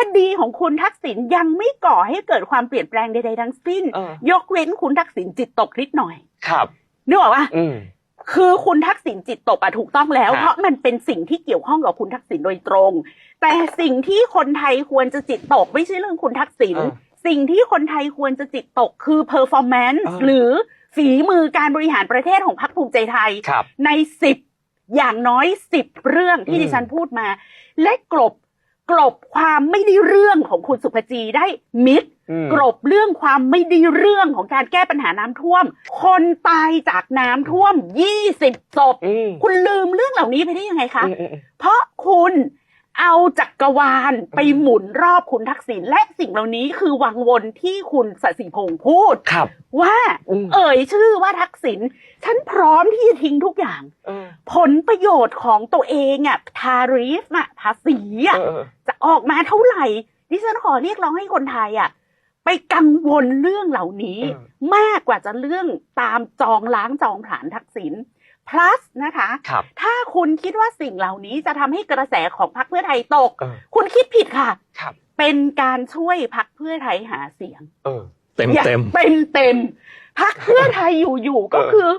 คดีของคุณทักษิณยังไม่ก่อให้เกิดความเปลี่ยนแปลงใดๆทั้งสิ้น เออ ยกเว้นคุณทักษิณจิตตกนิดหน่อยครับ นึกออกปะอืม คือคุณทักษิณจิตตกอะถูกต้องแล้ว ฮะ เพราะมันเป็นสิ่งที่เกี่ยวข้องกับคุณทักษิณโดยตรง แต่สิ่งที่คนไทยควรจะจิตตกไม่ใช่เรื่องคุณทักษิณ เออ สิ่งที่คนไทยควรจะจิตตกคือ performance เออ หรือฝีมือการบริหารประเทศของพรรคภูมิใจไทย ครับ ในสิบอย่างน้อยสิบเรื่องที่อืม ดิฉันพูดมา และกลบ กลบความไม่ได้เรื่องของคุณสุภจีได้มิดอืมกลบเรื่องความไม่ได้เรื่องของการแก้ปัญหาน้ำท่วม คนตายจากน้ำท่วม20ศพอืมคุณลืมเรื่องเหล่านี้ไปได้ยังไงคะอืมอืมอืมเพราะคุณเอาจักรวาลไปหมุนรอบคุณทักษิณและสิ่งเหล่านี้คือวังวนที่คุณสศิพงษ์พูดครับ ว่าอืมเอ่ยชื่อว่าทักษิณฉันพร้อมที่จะทิ้งทุกอย่างเออผลประโยชน์ของตัวเองอะทาริฟอะภาษีอะเออจะออกมาเท่าไหร่ ดิฉันขอเรียกร้องให้คนไทยอะไปกังวลเรื่องเหล่านี้เออมากกว่าจะเรื่องตามจองล้างจองผลาญทักษิณ plus นะคะครับถ้าคุณคิดว่าสิ่งเหล่านี้จะทำให้กระแสของพรรคเพื่อไทยตกเออคุณคิดผิดค่ะครับเป็นการช่วยพรรคเพื่อไทยหาเสียง เออ เต็มอย่างเต็มเต็มเต็มพรรคเพื่อไทยอยู่ๆก็เออคือ